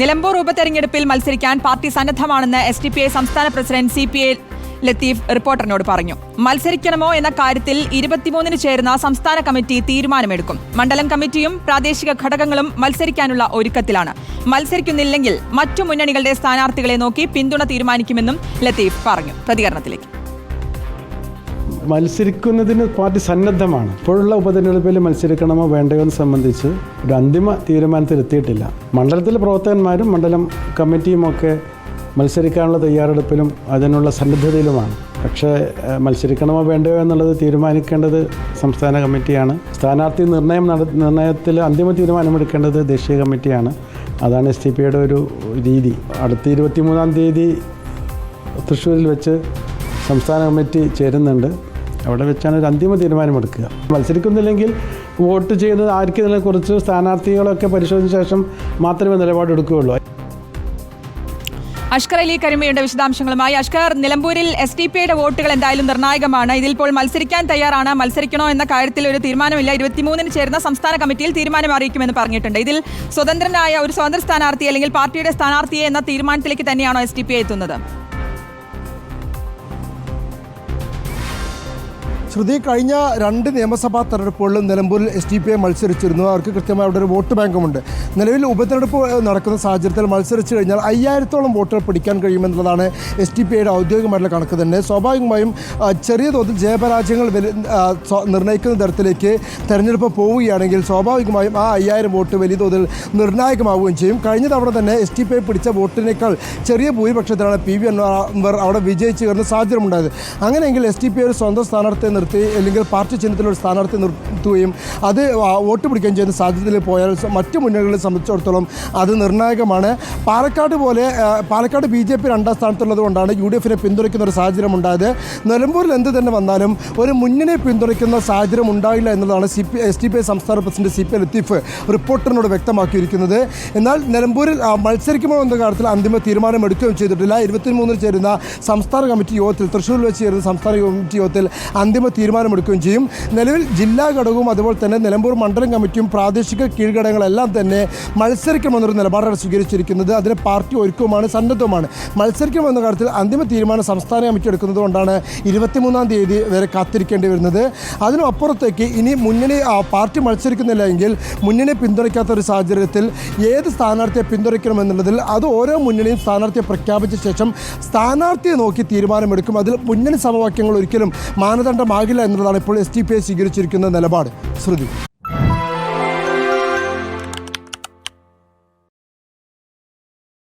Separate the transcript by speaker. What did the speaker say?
Speaker 1: നിലമ്പൂർ ഉപതെരഞ്ഞെടുപ്പിൽ മത്സരിക്കാൻ പാർട്ടി സന്നദ്ധമാണെന്ന് എസ് ഡി പി ഐ സംസ്ഥാന president C P I Latheef റിപ്പോർട്ടറിനോട് പറഞ്ഞു. മത്സരിക്കണമോ എന്ന കാര്യത്തിൽ ഇരുപത്തിമൂന്നിന് ചേരുന്ന സംസ്ഥാന കമ്മിറ്റി തീരുമാനമെടുക്കും. മണ്ഡലം കമ്മിറ്റിയും പ്രാദേശിക ഘടകങ്ങളും മത്സരിക്കാനുള്ള ഒരുക്കത്തിലാണ്. മത്സരിക്കുന്നില്ലെങ്കിൽ മറ്റു മുന്നണികളുടെ സ്ഥാനാർത്ഥികളെ നോക്കി പിന്തുണ തീരുമാനിക്കുമെന്നും ലത്തീഫ് പറഞ്ഞു. പ്രതികരണത്തിലേക്ക്.
Speaker 2: മത്സരിക്കുന്നതിന് പാർട്ടി സന്നദ്ധമാണ്. ഇപ്പോഴുള്ള ഉപതെരഞ്ഞെടുപ്പിൽ മത്സരിക്കണമോ വേണ്ടയോ എന്ന് സംബന്ധിച്ച് ഒരു അന്തിമ തീരുമാനത്തിലെത്തിയിട്ടില്ല മണ്ഡലത്തിലെ പ്രവർത്തകന്മാരും മണ്ഡലം കമ്മിറ്റിയുമൊക്കെ മത്സരിക്കാനുള്ള തയ്യാറെടുപ്പിലും അതിനുള്ള സന്നദ്ധതയിലുമാണ്. പക്ഷേ മത്സരിക്കണമോ വേണ്ടയോ എന്നുള്ളത് തീരുമാനിക്കേണ്ടത് സംസ്ഥാന കമ്മിറ്റിയാണ്. സ്ഥാനാർത്ഥി നിർണയം നട നിർണയത്തിൽ അന്തിമ തീരുമാനമെടുക്കേണ്ടത് ദേശീയ കമ്മിറ്റിയാണ്. അതാണ് എസ് ടി പിയുടെ ഒരു രീതി. അടുത്ത ഇരുപത്തിമൂന്നാം തീയതി തൃശ്ശൂരിൽ വെച്ച് സംസ്ഥാന കമ്മിറ്റി ചേരുന്നുണ്ട്. അവിടെ വെച്ചാണ് ഒരു അന്തിമ തീരുമാനമെടുക്കുക. മത്സരിക്കുന്നില്ലെങ്കിൽ വോട്ട് ചെയ്യുന്നത് ആർക്കും കുറിച്ച് സ്ഥാനാർത്ഥികളൊക്കെ പരിശോധിച്ച ശേഷം മാത്രമേ നിലപാടെടുക്കുകയുള്ളൂ.
Speaker 1: അഷ്കർ അലി കരിമയുടെ വിശദാംശങ്ങളുമായി. അഷ്കർ നിലമ്പൂരിൽ എസ് ഡി പി ഐയുടെ വോട്ടുകൾ എന്തായാലും നിർണായകമാണ്. ഇതിൽ ഇപ്പോൾ മത്സരിക്കാൻ തയ്യാറാണ്. മത്സരിക്കണോ എന്ന കാര്യത്തിൽ ഒരു തീരുമാനമില്ല. ഇരുപത്തിമൂന്നിന് ചേർന്ന സംസ്ഥാന കമ്മിറ്റിയിൽ തീരുമാനം അറിയിക്കുമെന്ന് പറഞ്ഞിട്ടുണ്ട്. ഇതിൽ സ്വതന്ത്രനായ ഒരു സ്വതന്ത്ര സ്ഥാനാർത്ഥി അല്ലെങ്കിൽ പാർട്ടിയുടെ സ്ഥാനാർത്ഥിയെ എന്ന തീരുമാനത്തിലേക്ക് തന്നെയാണോ എസ് ഡി പി ഐ എത്തുന്നത്?
Speaker 3: ശ്രുതി കഴിഞ്ഞ രണ്ട് നിയമസഭാ തെരഞ്ഞെടുപ്പുകളിലും നിലമ്പൂരിൽ എസ് ഡി പി ഐ മത്സരിച്ചിരുന്നു. അവർക്ക് കൃത്യമായി അവിടെ ഒരു വോട്ട് ബാങ്കുമുണ്ട്. നിലവിൽ ഉപതെരഞ്ഞെടുപ്പ് നടക്കുന്ന സാഹചര്യത്തിൽ മത്സരിച്ചു കഴിഞ്ഞാൽ അയ്യായിരത്തോളം വോട്ടുകൾ പിടിക്കാൻ കഴിയുമെന്നുള്ളതാണ് എസ് ഡി പി ഐയുടെ ഔദ്യോഗികമായിട്ടുള്ള കണക്ക് തന്നെ. സ്വാഭാവികമായും ചെറിയ തോതിൽ ജയപരാജയങ്ങൾ നിർണയിക്കുന്ന തരത്തിലേക്ക് തെരഞ്ഞെടുപ്പ് പോവുകയാണെങ്കിൽ സ്വാഭാവികമായും ആ അയ്യായിരം വോട്ട് വലിയ തോതിൽ നിർണായകമാവുകയും ചെയ്യും. കഴിഞ്ഞ തവണ തന്നെ എസ് ടി പി ഐ പിടിച്ച വോട്ടിനേക്കാൾ ചെറിയ ഭൂരിപക്ഷത്തിലാണ് പി വി അൻവർ അവിടെ വിജയിച്ചു കയറുന്ന സാഹചര്യമുണ്ടായത്. അങ്ങനെയെങ്കിൽ എസ് ടി പി ഐ ഒരു സ്വന്തം സ്ഥാനാർത്ഥിയെ നിർത്തി അല്ലെങ്കിൽ പാർട്ടി ചിഹ്നത്തിലൊരു സ്ഥാനാർത്ഥി നിർത്തുകയും അത് വോട്ട് പിടിക്കുകയും ചെയ്യുന്ന സാധ്യതയിൽ പോയാൽ മറ്റു മുന്നണികളെ സംബന്ധിച്ചിടത്തോളം അത് നിർണായകമാണ്. പാലക്കാട് പോലെ പാലക്കാട് ബി ജെ പി രണ്ടാം സ്ഥാനത്തുള്ളത് കൊണ്ടാണ് യു ഡി എഫിനെ പിന്തുണയ്ക്കുന്ന ഒരു സാഹചര്യം ഉണ്ടായത്. നിലമ്പൂരിൽ എന്ത് തന്നെ വന്നാലും ഒരു മുന്നണിയെ പിന്തുണയ്ക്കുന്ന സാഹചര്യം ഉണ്ടായില്ല എന്നതാണ് C P S T P I സംസ്ഥാന പ്രസിഡന്റ് സി പി ലത്തീഫ് റിപ്പോർട്ടറിനോട് വ്യക്തമാക്കിയിരിക്കുന്നത്. എന്നാൽ നിലമ്പൂരിൽ മത്സരിക്കുമോ എന്ന കാര്യത്തിൽ അന്തിമ തീരുമാനം എടുക്കുകയും ചെയ്തിട്ടില്ല. ഇരുപത്തിമൂന്നിൽ ചേരുന്ന സംസ്ഥാന കമ്മിറ്റി യോഗത്തിൽ തൃശ്ശൂരിൽ വെച്ച് ചേരുന്ന സംസ്ഥാന കമ്മിറ്റി യോഗത്തിൽ അന്തിമ തീരുമാനമെടുക്കുകയും ചെയ്യും. നിലവിൽ ജില്ലാ ഘടകവും അതുപോലെ തന്നെ നിലമ്പൂർ മണ്ഡലം കമ്മിറ്റിയും പ്രാദേശിക കീഴ്ഘടകങ്ങളെല്ലാം തന്നെ മത്സരിക്കണമെന്നൊരു നിലപാടാണ് സ്വീകരിച്ചിരിക്കുന്നത്. അതിന് പാർട്ടി ഒരുക്കവുമാണ് സന്നദ്ധവുമാണ്. മത്സരിക്കണമെന്ന കാര്യത്തിൽ അന്തിമ തീരുമാനം സംസ്ഥാന കമ്മിറ്റി എടുക്കുന്നത് കൊണ്ടാണ് ഇരുപത്തിമൂന്നാം തീയതി വരെ കാത്തിരിക്കേണ്ടി വരുന്നത്. അതിനപ്പുറത്തേക്ക് ഇനി മുന്നണി പാർട്ടി മത്സരിക്കുന്നില്ല എങ്കിൽ മുന്നണി പിന്തുണയ്ക്കാത്ത ഒരു സാഹചര്യത്തിൽ ഏത് സ്ഥാനാർത്ഥിയെ പിന്തുണയ്ക്കണമെന്നുള്ളതിൽ അത് ഓരോ മുന്നണിയും സ്ഥാനാർത്ഥിയെ പ്രഖ്യാപിച്ച ശേഷം സ്ഥാനാർത്ഥിയെ നോക്കി തീരുമാനമെടുക്കും. അതിൽ മുന്നണി സമവാക്യങ്ങൾ ഒരിക്കലും മാനദണ്ഡമാകില്ല എന്നുള്ളതാണ് ഇപ്പോൾ എസ് ടി പി ഐ സ്വീകരിച്ചിരിക്കുന്ന നിലപാട്. ശ്രുതി.